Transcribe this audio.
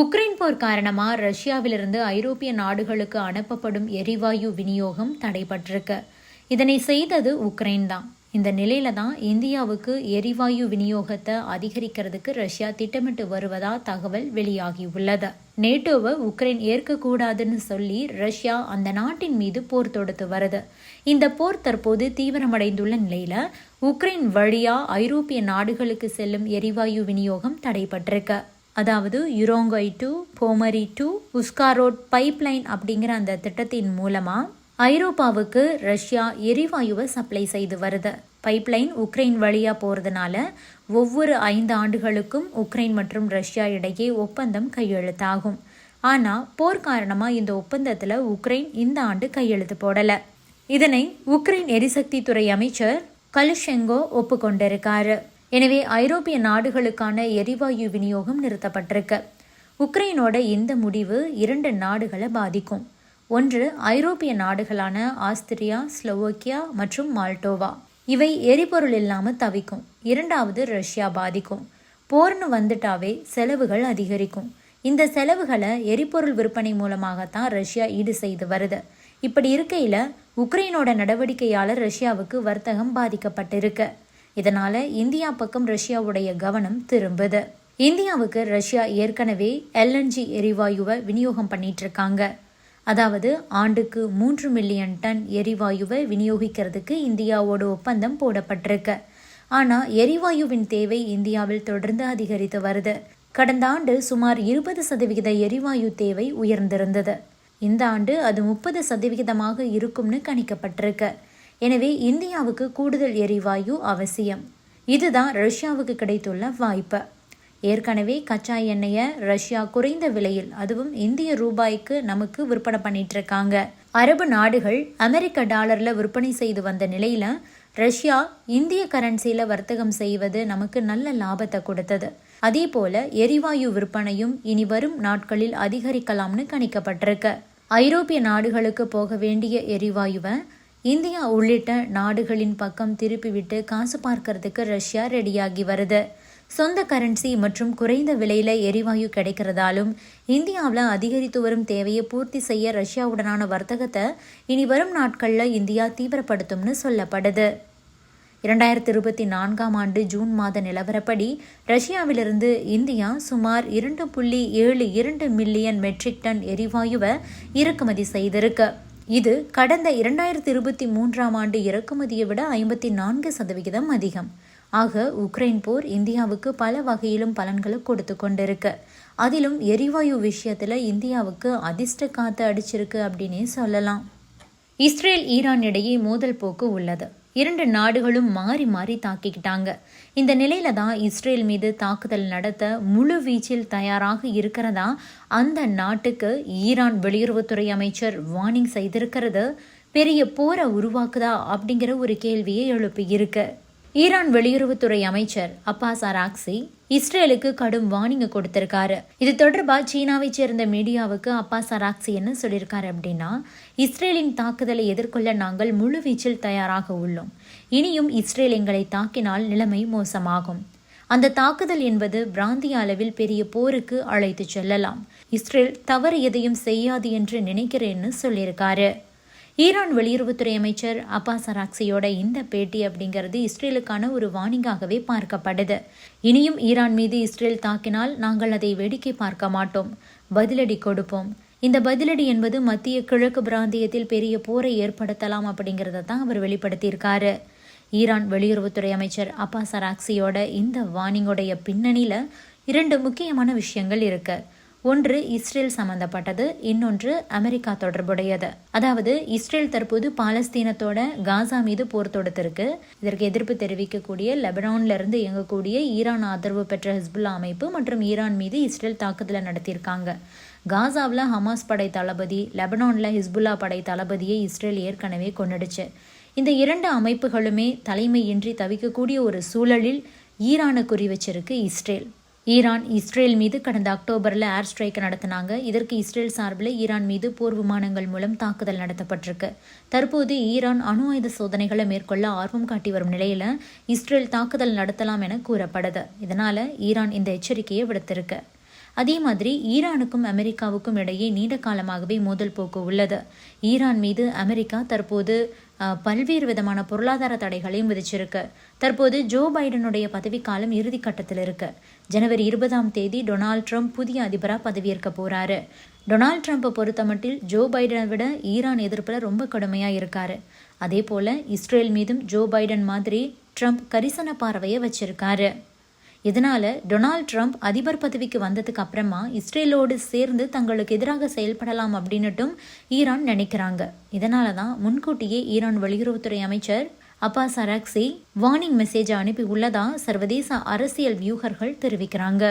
Ukraine போர் காரணமாக ரஷ்யாவிலிருந்து ஐரோப்பிய நாடுகளுக்கு அனுப்பப்படும் எரிவாயு விநியோகம் தடைபட்டிருக்கு. இதனை செய்தது உக்ரைன் தான். இந்த நிலையில தான் இந்தியாவுக்கு எரிவாயு விநியோகத்தை அதிகரிக்கிறதுக்கு ரஷ்யா திட்டமிட்டு வருவதா தகவல் வெளியாகியுள்ளது. நேட்டோவை உக்ரைன் ஏற்கக்கூடாதுன்னு சொல்லி ரஷ்யா அந்த நாட்டின் மீது போர் தொடுத்து வருது. இந்த போர் தற்போது தீவிரமடைந்துள்ள நிலையில உக்ரைன் வழியா ஐரோப்பிய நாடுகளுக்கு செல்லும் எரிவாயு விநியோகம் தடைபட்டிருக்கு. அதாவது யுரோங்கை to Pomary to Uzhgorod pipeline அப்படிங்கிற அந்த திட்டத்தின் மூலமா ஐரோப்பாவுக்கு ரஷ்யா எரிவாயுவை சப்ளை செய்து வருது. பைப்லைன் உக்ரைன் வழியாக போகிறதுனால ஒவ்வொரு ஐந்து ஆண்டுகளுக்கும் உக்ரைன் மற்றும் ரஷ்யா இடையே ஒப்பந்தம் கையெழுத்தாகும். ஆனால் போர் காரணமாக இந்த ஒப்பந்தத்தில் உக்ரைன் இந்த ஆண்டு கையெழுத்து போடலை. இதனை உக்ரைன் எரிசக்தி துறை அமைச்சர் கலுஷெங்கோ ஒப்புக்கொண்டிருக்காரு. எனவே ஐரோப்பிய நாடுகளுக்கான எரிவாயு விநியோகம் நிறுத்தப்பட்டிருக்கு. உக்ரைனோட இந்த முடிவு இரண்டு நாடுகளை பாதிக்கும். ஒன்று ஐரோப்பிய நாடுகளான ஆஸ்திரியா ஸ்லோவோக்கியா மற்றும் மால்டோவா. இவை எரிபொருள் இல்லாமல் தவிக்கும். இரண்டாவது ரஷ்யா பாதிக்கும். போர்னு வந்துட்டாவே செலவுகள் அதிகரிக்கும். இந்த செலவுகளை எரிபொருள் விற்பனை மூலமாகத்தான் ரஷ்யா ஈடு செய்து வருது. இப்படி இருக்கையில் உக்ரைனோட நடவடிக்கையால் ரஷ்யாவுக்கு வர்த்தகம் பாதிக்கப்பட்டிருக்கு. இதனால இந்தியா பக்கம் ரஷ்யாவுடைய கவனம் திரும்புது. இந்தியாவுக்கு ரஷ்யா ஏற்கனவே எல்என்ஜி எரிவாயுவை விநியோகம் பண்ணிட்டு இருக்காங்க அதாவது ஆண்டுக்கு மூன்று மில்லியன் டன் எரிவாயுவை விநியோகிக்கிறதுக்கு இந்தியாவோட ஒப்பந்தம் போடப்பட்டிருக்கு. ஆனால் எரிவாயுவின் தேவை இந்தியாவில் தொடர்ந்து அதிகரித்து வருது. கடந்த ஆண்டு சுமார் இருபது சதவிகித எரிவாயு தேவை உயர்ந்திருந்தது. இந்த ஆண்டு அது முப்பது சதவிகிதமாக இருக்கும்னு கணிக்கப்பட்டிருக்கு. எனவே இந்தியாவுக்கு கூடுதல் எரிவாயு அவசியம். இதுதான் ரஷ்யாவுக்கு கிடைத்துள்ள வாய்ப்பு. ஏற்கனவே கச்சா எண்ணெயை ரஷ்யா குறைந்த விலையில் அதுவும் இந்திய ரூபாய்க்கு நமக்கு விற்பனை பண்ணிட்டு இருக்காங்க அரபு நாடுகள் அமெரிக்க டாலர்ல விற்பனை செய்து வந்த நிலையில ரஷ்யா இந்திய கரன்சியில வர்த்தகம் செய்வது நமக்கு நல்ல லாபத்தை கொடுத்தது. அதே போல எரிவாயு விற்பனையும் இனி வரும் நாட்களில் அதிகரிக்கலாம்னு கணிக்கப்பட்டிருக்கு. ஐரோப்பிய நாடுகளுக்கு போக வேண்டிய எரிவாயுவை இந்தியா உள்ளிட்ட நாடுகளின் பக்கம் திருப்பிவிட்டு காசு பார்க்கறதுக்கு ரஷ்யா ரெடியாகி வருது. சொந்த கரன்சி மற்றும் குறைந்த விலையில எரிவாயு கிடைக்கிறதாலும் இந்தியாவில் அதிகரித்து வரும் தேவையை பூர்த்தி செய்ய ரஷ்யாவுடனான வர்த்தகத்தை இனி வரும் நாட்களில் இந்தியா தீவிரப்படுத்தும்னு சொல்லப்படுது. இரண்டாயிரத்தி இருபத்தி நான்காம் ஆண்டு ஜூன் மாத நிலவரப்படி ரஷ்யாவிலிருந்து இந்தியா சுமார் இரண்டு புள்ளி ஏழு இரண்டு மில்லியன் மெட்ரிக் டன் எரிவாயுவை இறக்குமதி செய்திருக்கு. இது கடந்த இரண்டாயிரத்தி இருபத்தி மூன்றாம் ஆண்டு இறக்குமதியை விட ஐம்பத்தி நான்கு சதவிகிதம் அதிகம். ஆக உக்ரைன் போர் இந்தியாவுக்கு பல வகையிலும் பலன்களை கொடுத்து கொண்டிருக்கு. அதிலும் எரிவாயு விஷயத்துல இந்தியாவுக்கு அதிர்ஷ்ட காத்து அடிச்சிருக்கு அப்படின்னே சொல்லலாம். இஸ்ரேல் ஈரான் இடையே மோதல் போக்கு உள்ளது. இரண்டு நாடுகளும் மாறி மாறி தாக்கிக்கிட்டாங்க. இந்த நிலையில தான் இஸ்ரேல் மீது தாக்குதல் நடத்த முழு வீச்சில் தயாராக இருக்கிறதா அந்த நாட்டுக்கு ஈரான் வெளியுறவுத்துறை அமைச்சர் வார்னிங் செய்திருக்கிறது. பெரிய போரை உருவாக்குதா அப்படிங்கிற ஒரு கேள்வியை எழுப்பியிருக்கு. ஈரான் வெளியுறவுத்துறை அமைச்சர் அப்பாஸ் அராக்சி இஸ்ரேலுக்கு கடும் வார்னிங் கொடுத்திருக்காரு. இது தொடர்பா சீனாவை சேர்ந்த மீடியாவுக்கு அப்பாஸ் அராக்சி என்ன சொல்லியிருக்காரு அப்படின்னா இஸ்ரேலின் தாக்குதலை எதிர்கொள்ள நாங்கள் முழுவீச்சில் தயாராக உள்ளோம். இனியும் இஸ்ரேல் எங்களை தாக்கினால் நிலைமை மோசமாகும். அந்த தாக்குதல் என்பது பிராந்திய அளவில் பெரிய போருக்கு அழைத்து செல்லலாம். இஸ்ரேல் தவறு எதையும் செய்யாது என்று நினைக்கிறேன்னு சொல்லியிருக்காரு. ஈரான் வெளியுறவுத்துறை அமைச்சர் அப்பாஸ் அராக்சியோட இந்த பேட்டி அப்படிங்கிறது இஸ்ரேலுக்கான ஒரு வார்னிங்காகவே பார்க்கப்படுது இனியும் ஈரான் மீது இஸ்ரேல் தாக்கினால் நாங்கள் அதை வேடிக்கை பார்க்க மாட்டோம். பதிலடி கொடுப்போம். இந்த பதிலடி என்பது மத்திய கிழக்கு பிராந்தியத்தில் பெரிய போரை ஏற்படுத்தலாம் அப்படிங்கிறத தான் அவர் வெளிப்படுத்தியிருக்காரு. ஈரான் வெளியுறவுத்துறை அமைச்சர் அப்பாஸ் அராக்சியோட இந்த வார்னிங்கோடைய பின்னணியில் இரண்டு முக்கியமான விஷயங்கள் இருக்குது ஒன்று இஸ்ரேல் சம்பந்தப்பட்டது இன்னொன்று அமெரிக்கா தொடர்புடையது. அதாவது இஸ்ரேல் தற்போது பாலஸ்தீனத்தோட காசா மீது போர் தொடுத்திருக்கு. இதற்கு எதிர்ப்பு தெரிவிக்கக்கூடிய லெபனான்ல இருந்து இயங்கக்கூடிய ஈரான் ஆதரவு பெற்ற ஹிஸ்புல்லா அமைப்பு மற்றும் ஈரான் மீது இஸ்ரேல் தாக்குதலை நடத்தியிருக்காங்க. காசாவில் ஹமாஸ் படை தளபதி லெபனானில் ஹிஸ்புல்லா படை தளபதியை இஸ்ரேல் ஏற்கனவே கொண்டுடுச்சு இந்த இரண்டு அமைப்புகளுமே தலைமையின்றி தவிக்கக்கூடிய ஒரு சூழலில் ஈரானை குறி வச்சிருக்கு இஸ்ரேல். ஈரான் இஸ்ரேல் மீது கடந்த அக்டோபரில் ஏர் ஸ்ட்ரைக் நடத்தினாங்க. இதற்கு இஸ்ரேல் சார்பில் ஈரான் மீது போர் விமானங்கள் மூலம் தாக்குதல் நடத்தப்பட்டிருக்கு. தற்போது ஈரான் அணு ஆயுத சோதனைகளை மேற்கொள்ள ஆர்வம் காட்டி வரும் நிலையில் இஸ்ரேல் தாக்குதல் நடத்தலாம் என கூறப்படுது. இதனால ஈரான் இந்த எச்சரிக்கையை விடுத்திருக்கு. அதே மாதிரி ஈரானுக்கும் அமெரிக்காவுக்கும் இடையே நீண்ட காலமாகவே மோதல் போக்கு உள்ளது. ஈரான் மீது அமெரிக்கா தற்போது பல்வேறு விதமான பொருளாதார தடைகளையும் விதிச்சிருக்கு. தற்போது ஜோ பைடனுடைய பதவிக்காலம் இறுதி கட்டத்தில் இருக்கு. ஜனவரி இருபதாம் தேதி டொனால்ட் ட்ரம்ப் புதிய அதிபராக பதவியேற்க போறாரு. டொனால்ட் ட்ரம்ப்பை பொறுத்தமட்டில் ஜோ பைடனை விட ஈரான் எதிர்ப்பில் ரொம்ப கடுமையாக இருக்காரு. அதே போல இஸ்ரேல் மீதும் ஜோ பைடன் மாதிரி ட்ரம்ப் கரிசன பார்வையை வச்சிருக்காரு. இதனால் டொனால்ட் ட்ரம்ப் அதிபர் பதவிக்கு வந்ததுக்கு அப்புறமா இஸ்ரேலோடு சேர்ந்து தங்களுக்கு எதிராக செயல்படலாம் அப்படின்னுட்டும் ஈரான் நினைக்கிறாங்க. இதனால தான் முன்கூட்டியே ஈரான் வெளியுறவுத்துறை அமைச்சர் அப்பாஸ் அராக்சி வார்னிங் மெசேஜ் அனுப்பி உள்ளதா சர்வதேச அரசியல் வியூகர்கள் தெரிவிக்கிறாங்க.